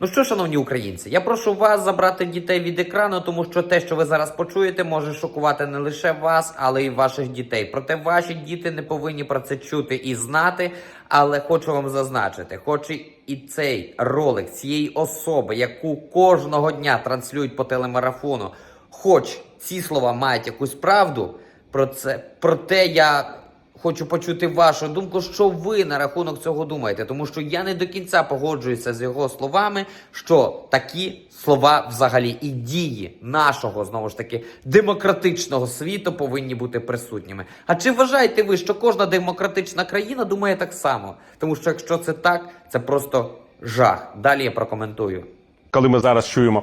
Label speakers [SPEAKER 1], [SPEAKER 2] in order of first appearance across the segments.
[SPEAKER 1] Ну що, шановні українці, я прошу вас забрати дітей від екрану, тому що те, що ви зараз почуєте, може шокувати не лише вас, але й ваших дітей. Проте ваші діти не повинні про це чути і знати. Але хочу вам зазначити, хоч і- цей ролик цієї особи, яку кожного дня транслюють по телемарафону, хоч ці слова мають якусь правду, про це проте я Хочу почути вашу думку, що ви на рахунок цього думаєте, тому що я не до кінця погоджуюся з його словами, що такі слова взагалі і дії нашого знову ж таки демократичного світу повинні бути присутніми. А чи вважаєте ви, що кожна демократична країна думає так само? Тому що якщо це так, це просто жах. Далі я прокоментую.
[SPEAKER 2] коли ми зараз чуємо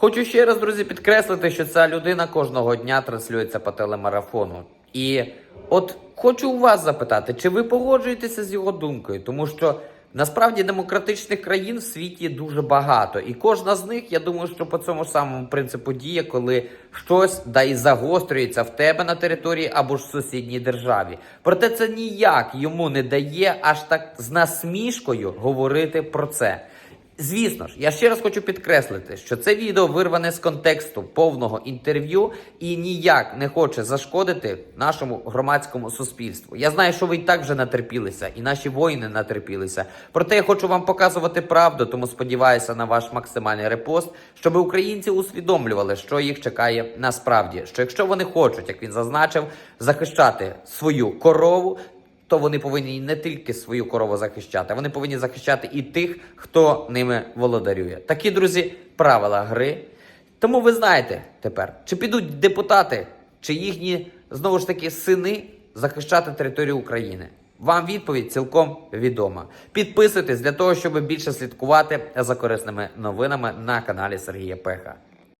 [SPEAKER 1] Хочу ще раз, друзі, підкреслити, що ця людина кожного дня транслюється по телемарафону. І от хочу у вас запитати, чи ви погоджуєтеся з його думкою? Тому що насправді демократичних країн в світі дуже багато, і кожна з них, я думаю, що по цьому самому принципу діє, коли щось да і загострюється в тебе на території або ж в сусідній державі. Проте це ніяк йому не дає аж так з насмішкою говорити про це. Звісно ж, я ще раз хочу підкреслити, що це відео вирване з контексту повного інтерв'ю і ніяк не хоче зашкодити нашому громадському суспільству. Я знаю, що ви і так вже натерпілися, і наші воїни натерпілися. Проте я хочу вам показувати правду, тому сподіваюся на ваш максимальний репост, щоб українці усвідомлювали, що їх чекає насправді. Що якщо вони хочуть, як він зазначив, захищати свою корову то вони повинні не тільки свою корову захищати, вони повинні захищати і тих, хто ними володарює. Такі друзі, правила гри. Тому ви знаєте тепер, чи підуть депутати, чи їхні знову ж таки сини захищати територію України. Вам відповідь цілком відома. Підписуйтесь для того, щоб більше слідкувати за корисними новинами на каналі Сергія Пеха.